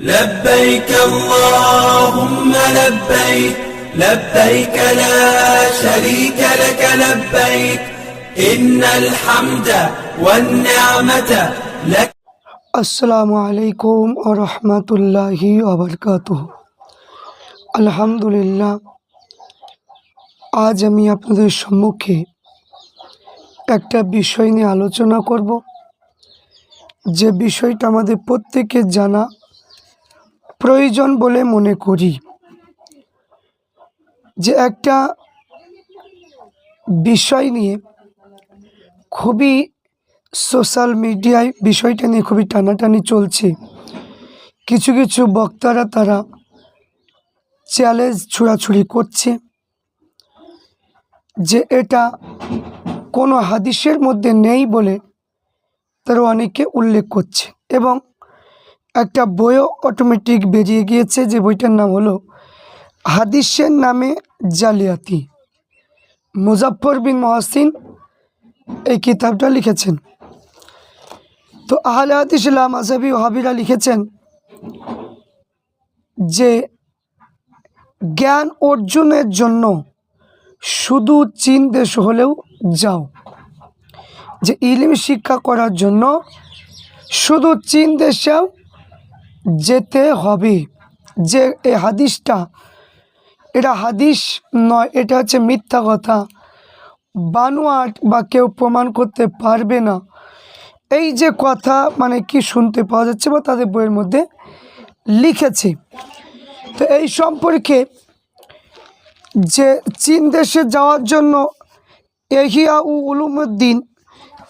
لبيك اللهم لبيك لبيك لا شريك لك لبيك إن الحمد والنعمة لك আসসালামু আলাইকুম ও রহমতুল্লাহি আবরকাত আলহামদুলিল্লাহ আজ আমি আপনাদের সম্মুখে একটা বিষয় নিয়ে আলোচনা করব যে বিষয়টা আমাদের প্রত্যেকের জানা প্রয়োজন বলে মনে করি যে একটা বিষয় নিয়ে খুবই সোশ্যাল মিডিয়ায় বিষয়টা নিয়ে খুবই টানাটানি চলছে। কিছু কিছু বক্তারা তারা চ্যালেঞ্জ ছুড়াছুড়ি করছে যে এটা কোনো হাদিসের মধ্যে নেই বলে তারা অনেকে উল্লেখ করছে এবং একটা বইও অটোমেটিক বেরিয়ে গিয়েছে, যে বইটার নাম হলো হাদিসের নামে জালিয়াতি। মুজাফর বিন মহাসিন এই কিতাবটা লিখেছেন। তো আহলে হাদিস মাজাবি ওহাবিরা লিখেছেন যে জ্ঞান অর্জনের জন্য শুধু চীন দেশ হলেও যাও। যে ইলিম শিক্ষা করার জন্য শুধু চীন দেশেও যেতে হবে। যে এই হাদিসটা, এটা হাদিস নয়, এটা হচ্ছে মিথ্যা কথা। বানোয়াট বা কেউ প্রমাণ করতে পারবে না। এই যে কথা মানে কি শুনতে পাওয়া যাচ্ছে বা তাদের বইয়ের মধ্যে লিখেছে। তো এই সম্পর্কে যে চীন দেশে যাওয়ার জন্য এহিয়া উ উলুমুদ্দিন,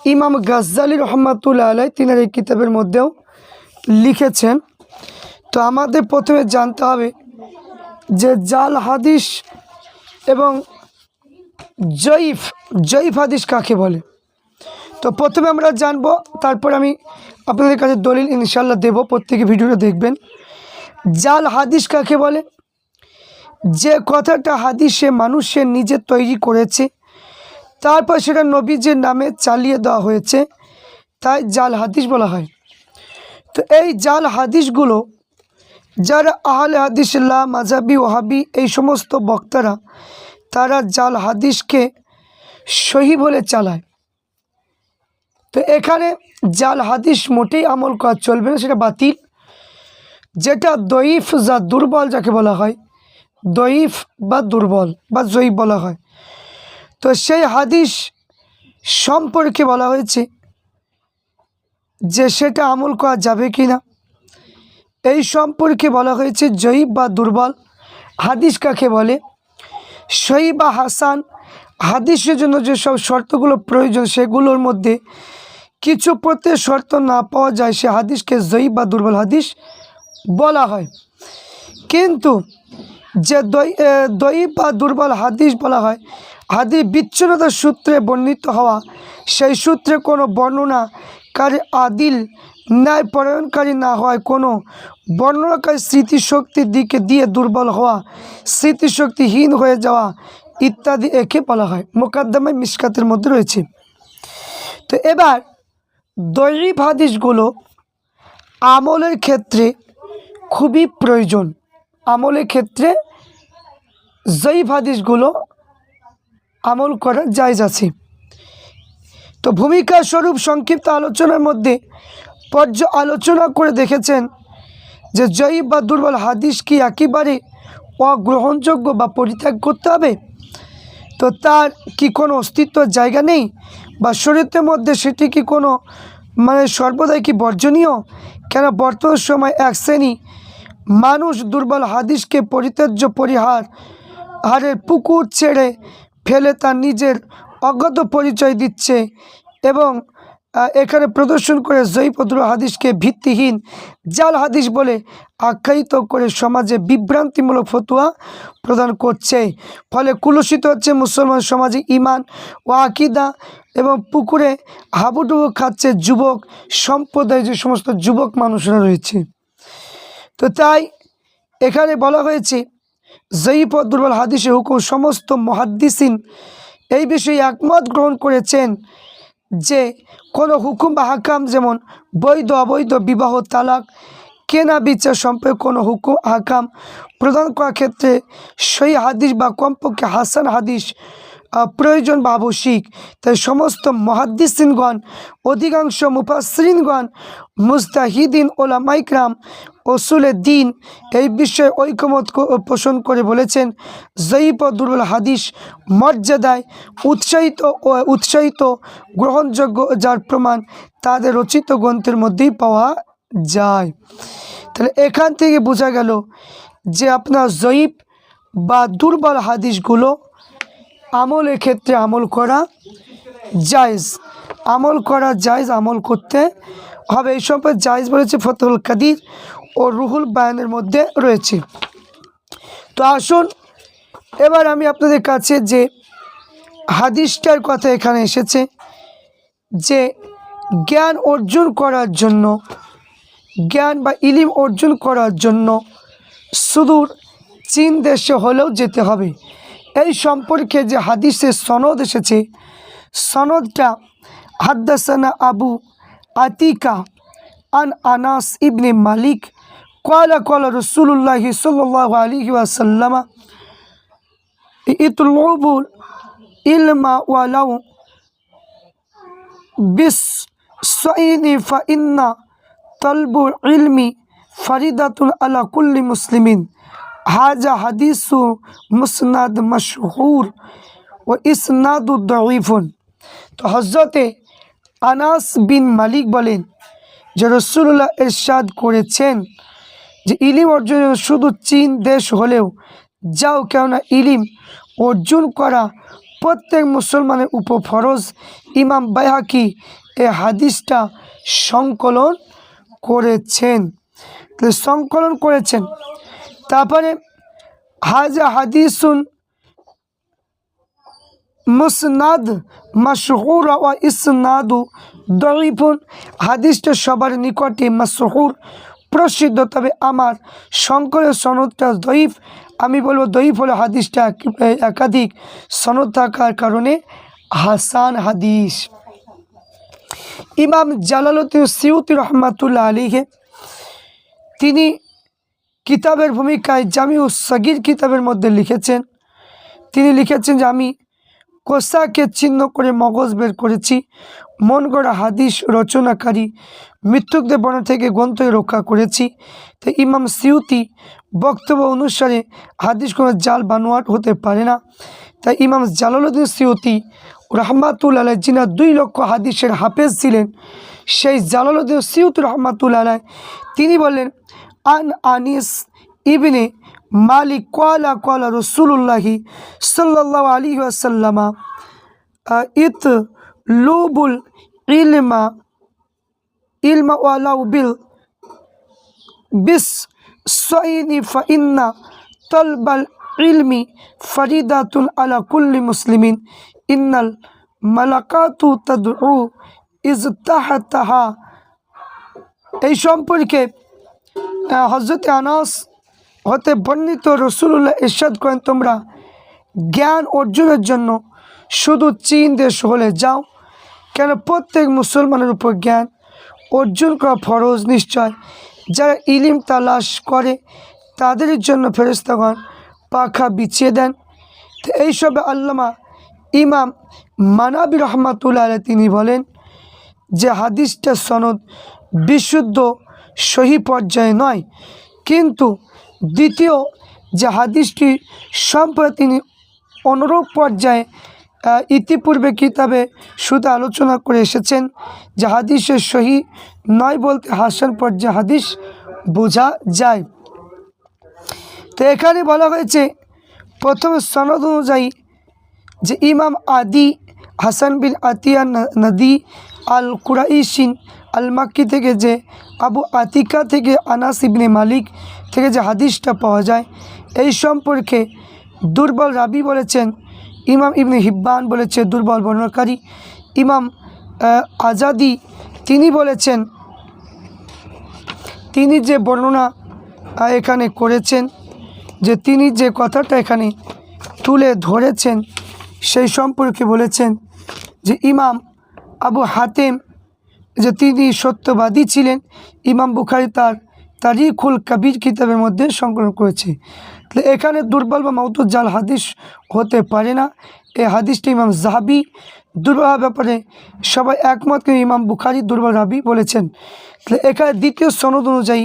ইমাম গাজ্জালি রহমাতুল্লাহ আলাই তিনার এই কিতাবের মধ্যেও লিখেছেন। তো আমাদের প্রথমে জানতে হবে যে জাল হাদিস এবং জয়ীফ জয়ীফ হাদিস কাকে বলে? তো প্রথমে আমরা জানব, তারপর আমি আপনাদের কাছে দলিল ইনশাল্লাহ দেব, প্রত্যেকে ভিডিওটা দেখবেন। জাল হাদিস কাকে বলে? যে কথাটা হাদিসে মানুষের নিজে তৈরি করেছে, তারপর সেটা নবীজের নামে চালিয়ে দেওয়া হয়েছে, তাই জাল হাদিস বলা হয়। তো এই জাল হাদিসগুলো যারা আহলে হাদিসুল্লাহ মাজাবি ওহাবি এই সমস্ত বক্তারা, তারা জাল হাদিসকে সহি বলে চালায়। তো এখানে জাল হাদিস মোটেই আমল করা চলবে না, সেটা বাতিল। যেটা দইফ যা দুর্বল যাকে বলা হয় দইফ বা দুর্বল বা জয়ীফ বলা হয়। তো সেই হাদিস সম্পর্কে বলা হয়েছে যে সেটা আমল করা যাবে কি না এই সম্পর্কে বলা হয়েছে, জয়ীব বা দুর্বল। হাদিস কাকে বলে? সই বা হাসান, হাদিসের জন্য যেসব শর্তগুলো প্রয়োজন, সেগুলোর মধ্যে কিছু প্রত্যেক শর্ত না পাওয়া যায়, সে হাদিসকে জয়ীব বা দুর্বল হাদিস বলা হয়। কিন্তু যে দয়ী বা দুর্বল হাদিস বলা হয়, হাদিস বিচ্ছিন্নতার সূত্রে বর্ণিত হওয়া, সেই সূত্রে কোনো বর্ণনাকারী আদিল ন্যায় পরায়ণকারী না হওয়ায় কোনো বর্ণনাকারী স্মৃতিশক্তির দিকে দিয়ে দুর্বল হওয়া, স্মৃতিশক্তিহীন হয়ে যাওয়া ইত্যাদি একে বলা হয়। মোকাদ্দমায় মিসকাতের মধ্যে রয়েছে। তো এবার দৈরিব হাদিসগুলো আমলের ক্ষেত্রে খুবই প্রয়োজন। আমলের ক্ষেত্রে জয়ীফ হাদিসগুলো আমল করার জায়জ আছে। তো ভূমিকা স্বরূপ সংক্ষিপ্ত আলোচনার মধ্যে পর্য আলোচনা করে দেখেছেন যে জয়ীব বা দুর্বল হাদিস কি একেবারে অগ্রহণযোগ্য বা পরিত্যাগ করতে হবে? তো তার কি কোনো অস্তিত্বের জায়গা নেই? বা শরীরের মধ্যে সেটি কি কোনো মানে সর্বদাই কি বর্জনীয়? কেন বর্তমান সময় এক শ্রেণি মানুষ দুর্বল হাদিসকে পরিত্যাজ্য, পরিহার, হারের পুকুর ছেড়ে ফেলে তার নিজের অজ্ঞত পরিচয় দিচ্ছে এবং এখানে প্রদর্শন করে জয়ীপদ্র হাদিসকে ভিত্তিহীন জাল হাদিস বলে আখ্যায়িত করে সমাজে বিভ্রান্তিমূলক ফতুয়া প্রদান করছে। ফলে কুলুষিত হচ্ছে মুসলমান সমাজে ইমান ও আকিদা এবং পুকুরে হাবুডুবু খাচ্ছে যুবক সম্প্রদায় যে সমস্ত যুবক মানুষরা রয়েছে। তো তাই এখানে বলা হয়েছে জয়ীপ দুর্বল হাদিসে হুকুম সমস্ত মহাদ্দিসিন এই বিষয়ে একমত গ্রহণ করেছেন যে কোনো হুকুম বা হাকাম যেমন বৈধ, অবৈধ, বিবাহ, তালাক, কেনা, বিচার সম্পর্কে কোনো হুকুম, হাকাম প্রদান করার ক্ষেত্রে সেই হাদিস বা কমপক্ষে হাসান হাদিস প্রয়োজন বা আবশ্যিক তাই সমস্ত মহাদ্দিসিনগণ, অধিকাংশ মুফাসরিনগণ মুস্তাহিদিন ওলামাইকরাম ওসুলের দিন এই বিষয়ে ঐকমত পোষণ করে বলেছেন জয়ীপ দুর্বল হাদিস মর্যাদায় উৎসাহিত ও উৎসাহিত গ্রহণযোগ্য যার প্রমাণ তাদের রচিত গ্রন্থের মধ্যেই পাওয়া যায়। তাহলে এখান থেকে বোঝা গেল যে আপনার জয়ীব বা দুর্বল হাদিসগুলো আমলের ক্ষেত্রে আমল করা জায়েজ। আমল করা জায়জ, আমল করতে হবে। এই সম্পর্কে জায়েজ বলেছে ফতহুল কাদির ও রুহুল বায়ানের মধ্যে রয়েছে। তো আসুন, এবার আমি আপনাদের কাছে যে হাদিসটার কথা এখানে এসেছে, যে জ্ঞান অর্জন করার জন্য, জ্ঞান বা ইলিম অর্জন করার জন্য সুদূর চীন দেশে হলেও যেতে হবে। এই সম্পর্কে যে হাদিসের সনদ এসেছে, সনদটা হাদ্দাসানা আবু আতিকা আন আনাস ইবনে মালিক কলা কলা রসুল্লাহ সাল্লাহ আলী ওয়াসাল্লামা ইতলুবুল ইলমা ওয়ালাউ বিস ফাইন্না তলবুল ইলমি ফরিদাতুন আলা কুল্লি মুসলিমিন। হাজা হাদিসু মুসনাদ মশহুর ও ইসনাদু দঈফুন তো হজরতে আনাস বিন মালিক বলেন যে রসুল্লাহ এরশাদ করেছেন যে ইলিম অর্জন শুধু চীন দেশ হলেও যাও কেননা ইলিম অর্জন করা প্রত্যেক মুসলমানের উপর ইমাম বাইহাকি এ হাদিসটা সংকলন করেছেন সংকলন করেছেন তারপরে হাজা হাদিসুন মুসনাদ মশহুর ও ইসনাদু দরিফুন হাদিসটা সবার নিকটে মশহুর, প্রসিদ্ধ, তবে আমার শঙ্করের সনদটা দইফ আমি বলব দইফ হলো হাদিসটা এক- একাধিক সনদ থাকার কারণে হাসান হাদিস। ইমাম জালালুদ্দিন সিউতি রহমাতুল্লাহ আলীকে তিনি কিতাবের ভূমিকায় জামিউ সগির কিতাবের মধ্যে লিখেছেন। তিনি লিখেছেন যে, আমি কোসাকে চিহ্ন করে মগজ বের করেছি। মন গড়া হাদিস রচনাকারী মৃত্যুকদের বর্ণ থেকে গ্রন্থ রক্ষা করেছি। তো ইমাম সিউতি বক্তব্য অনুসারে হাদিস কোনো জাল বানোয়াট হতে পারে না। তাই ইমাম জালালুদ্দিন সিউতি রহমাতুল আলাই যিনি দুই লক্ষ হাদিসের হাফেজ ছিলেন, সেই জালালুদ্দিন সিউতি রহমাতুল আলাই তিনি বললেন আন আনিস ইবনে মালিক কলা কলা রসুল্লাহি সাল্লাহ আলী আসাল্লামা ইত লুবুল ইলমা ইলমা ওয়ালাউ বিল বিস সঈনি ফাইন্না তলবাল ইলমি ফরিদাতুন আলা কুল্লি মুসলিমিন ইন্নাল মালাকাতু তদউ ইজ তাহা এই সম্পর্কে হজরত আনাস হতে বর্ণিত রসুল্লাহ ইরশাদ করেন, তোমরা জ্ঞান অর্জনের জন্য শুধু চীন দেশ হলে যাও, কেন প্রত্যেক মুসলমানের উপর জ্ঞান অর্জন করা ফরজ নিশ্চয়। যারা ইলিম তালাশ করে, তাদের জন্য ফেরেস্তাগণ পাখা বিছিয়ে দেন। এইসবে আল্লামা ইমাম মানাবি রহমাতুল্লাহ তিনি বলেন যে হাদিসটা সনদ বিশুদ্ধ সহি পর্যায়ে নয়। কিন্তু দ্বিতীয় যে হাদিসটি সম্পর্কে তিনি অনুরূপ পর্যায়ে ইতিপূর্বে কিতাবে শুধু আলোচনা করে এসেছেন যে হাদিসের সহি নয় বলতে হাসান পর্যায়ে হাদিস বোঝা যায়। তো এখানে বলা হয়েছে, প্রথম সনদ অনুযায়ী যে ইমাম আদি হাসান বিন আতিয়া নদী আল কুরাইশিন আল মাক্কি থেকে যে আবু আতিকা থেকে আনাস ইবনে মালিক থেকে যে হাদিসটা পাওয়া যায়, এই সম্পর্কে দুর্বল রাবি বলেছেন, ইমাম ইবনে হিব্বান বলেছে, দুর্বল বর্ণনাকারী ইমাম আজাদি তিনি বলেছেন, তিনি যে বর্ণনা এখানে করেছেন, যে তিনি যে কথাটা এখানে তুলে ধরেছেন, সেই সম্পর্কে বলেছেন যে ইমাম আবু হাতেম যে তিনি সত্যবাদী ছিলেন। ইমাম বুখারি তার তারিখুল কবির কিতাবের মধ্যে সংকলন করেছে। তাহলে এখানে দুর্বল বা জাল হাদিস হতে পারে না। এই হাদিসটি ইমাম জাহাবি দুর্বল ব্যাপারে সবাই একমত ইমাম বুখারি দুর্বল রাবি বলেছেন। তাহলে এখানে দ্বিতীয় সনদ অনুযায়ী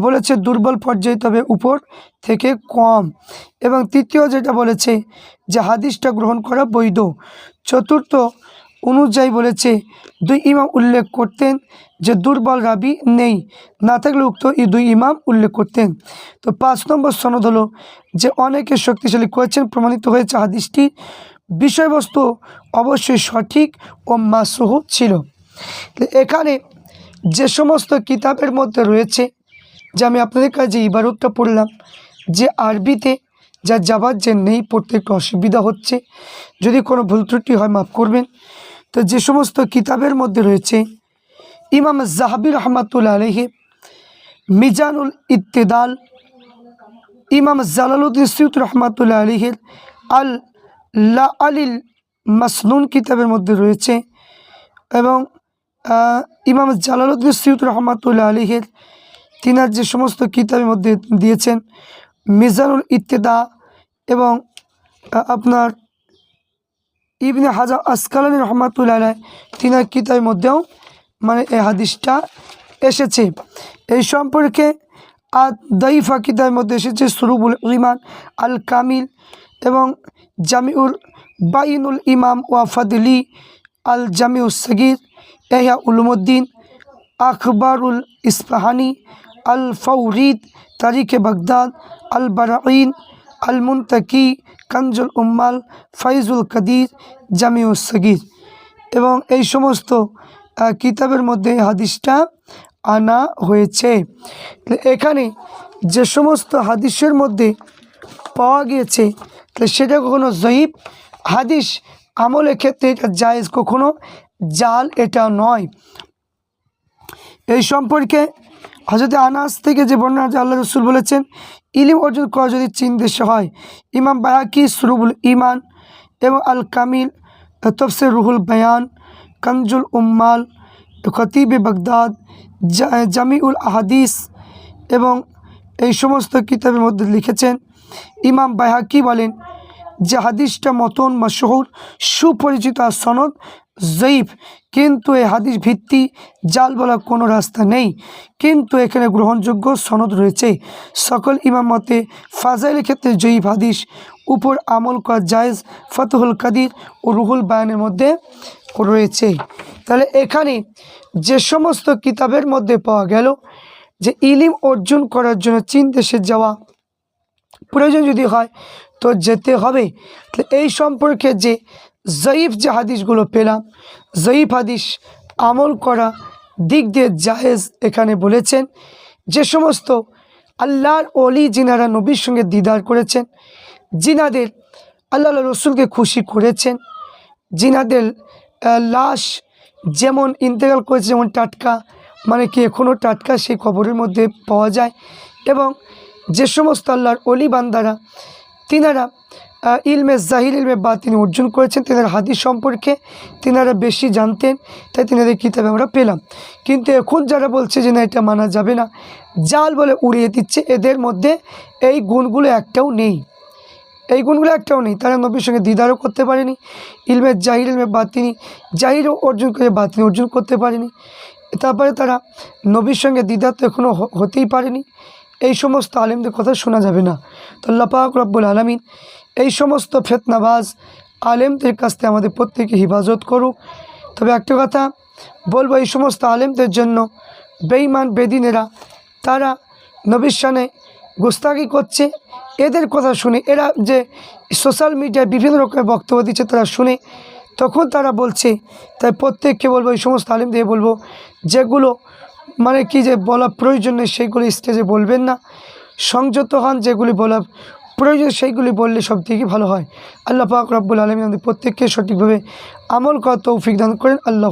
বলেছে দুর্বল পর্যায়ে তবে উপর থেকে কম। এবং তৃতীয় যেটা বলেছে যে হাদিসটা গ্রহণ করা বৈধ। চতুর্থ অনুযায়ী বলেছে, দুই ইমাম উল্লেখ করতেন যে দুর্বল রাবি নেই, না থাকলে উক্ত এই দুই ইমাম উল্লেখ করতেন। তো পাঁচ নম্বর সনদ হলো যে অনেকে শক্তিশালী করেছেন, প্রমাণিত হয়েছে হাদিসটি বিষয়বস্তু অবশ্যই সঠিক ও মাসুহ ছিল। এখানে যে সমস্ত কিতাবের মধ্যে রয়েছে, যে আমি আপনাদের কাছে ইবারতটা পড়লাম, যে আরবিতে যা যাবার যে নেই পড়তে একটু অসুবিধা হচ্ছে। যদি কোনো ভুল ত্রুটি হয়, মাফ করবেন। তো যে সমস্ত কিতাবের মধ্যে রয়েছে, ইমাম জাহাবির রহমাতুল্লা আলহি মিজানুল ইত্তেদাল, ইমাম জালালুদ্দিন সৈয়দ রহমাতুল্লাহ আলহির আল লা আলিল মাসনুন কিতাবের মধ্যে রয়েছে এবং ইমাম জালালুদ্দিন সৈয়দ রহমাতুল্লাহ আলহির তিনার যে সমস্ত কিতাবের মধ্যে দিয়েছেন, মিজানুল ইত্তেদা এবং আপনার ইবনে হাজা আসকালানি রহমাতুল্লাহ তিনার কিতাবের মধ্যেও মানে এই হাদিসটা এসেছে। এই সম্পর্কে আর দইফা কিতাবের মধ্যে এসেছে সুরুবুল ইমান আল কামিল এবং জামিউল বাইনুল ইমাম ওয়াফাদলি আল জামিউল সগির এহা উলুমুদ্দিন, আখবরুল ইস্পাহানি আল ফৌরিদ তারিখে বাগদাদ আল বারাইন আল মুনতাকি কানজুল উম্মাল, ফাইজুল কাদির জামিউল সগির। এবং এই সমস্ত কিতাবের মধ্যে হাদিসটা আনা হয়েছে। এখানে যে সমস্ত হাদিসের মধ্যে পাওয়া গিয়েছে, তাহলে সেটা কখনো জয়ীব হাদিস আমলের ক্ষেত্রে এটা জায়েজ, কখনো জাল এটা নয়। এই সম্পর্কে হজরত আনাস থেকে যে বর্ণনা আছে আল্লাহ রসুল বলেছেন, ইলিম অর্জন করা যদি চীন দেশে হয়, ইমাম বায়াকি সুরুবুল ইমান এবং আল কামিল তফসির রুহুল বয়ান কনজুল উম্মাল খতিব বাগদাদ জামিউল আহাদিস এবং এই সমস্ত কিতাবের মধ্যে লিখেছেন, ইমাম বাহাকি বলেন, যে হাদিসটা মতন, মশহুর, সুপরিচিত সনদ জয়ীফ কিন্তু এই হাদিস ভিত্তি, জাল বলা কোনো রাস্তা নেই। কিন্তু এখানে গ্রহণযোগ্য সনদ রয়েছে। সকল ইমাম মতে, ফাজাইলের ক্ষেত্রে জয়ীফ হাদিস উপর আমল করা জায়েজ, ফতহুল কাদির ও রুহুল বায়ানের মধ্যে রয়েছে। তাহলে এখানে যে সমস্ত কিতাবের মধ্যে পাওয়া গেল যে ইলিম অর্জন করার জন্য চীন দেশে যাওয়া প্রয়োজন যদি হয়, তো যেতে হবে। এই সম্পর্কে যে জয়ীফ যে হাদিসগুলো পেলাম জয়ীফ হাদিস আমল করা দিক দিয়ে জাহেজ এখানে বলেছেন, যে সমস্ত আল্লাহর অলি জিনারা নবীর সঙ্গে দিদার করেছেন জিনাদের আল্লাহ রসুলকে খুশি করেছেন জিনাদের লাশ যেমন ইন্তেকাল করেছে, যেমন টাটকা মানে কি এখনও টাটকা, সেই খবরের মধ্যে পাওয়া যায় এবং যে সমস্ত আল্লাহর অলি বান্দারা, তিনারা ইলমে জাহির ইলমে বা তিনি অর্জন করেছেন। তেনার হাদিস সম্পর্কে তিনারা বেশি জানতেন, তাই তেনাদের কিতাবে আমরা পেলাম। কিন্তু এখন যারা বলছে যে না, এটা মানা যাবে না, জাল বলে উড়িয়ে দিচ্ছে, এদের মধ্যে এই গুণগুলো একটাও নেই। এই গুণগুলো একটাও নেই, তারা নবীর সঙ্গে দিদারও করতে পারেনি। ইলমের জাহির ইলমে বাতিনি জাহিরও অর্জন করে বাতিনি অর্জন করতে পারেনি। তারপরে তারা নবীর সঙ্গে দিদার তো এখনও হতেই পারেনি। এই সমস্ত আলেমদের কথা শোনা যাবে না। তো আল্লাহ পাক রব্বুল আলমিন এই সমস্ত ফেতনাবাজ আলেমদের কাছ থেকে আমাদের প্রত্যেকে হিফাজত করুক। তবে একটা কথা বলব, এই সমস্ত আলেমদের জন্য বেঈমান বেদিনেরা, তারা নবীর সানে গোস্তাকি করছে। এদের কথা শুনে, এরা যে সোশ্যাল মিডিয়ায় বিভিন্ন রকমের বক্তব্য দিচ্ছে, তারা শুনে তখন তারা বলছে, তাই প্রত্যেককে বলব, এই সমস্ত আলিমদের বলব, যেগুলো মানে কি যে বলা প্রয়োজন নেই সেইগুলি স্টেজে বলবেন না। সংযত হন, যেগুলি বলা প্রয়োজন সেইগুলি বললে সব থেকে ভালো হয়। আল্লাহ পাক রব্বুল আলমী আমাদের প্রত্যেককে সঠিকভাবে আমল করা তৌফিক দান করেন। আল্লাহ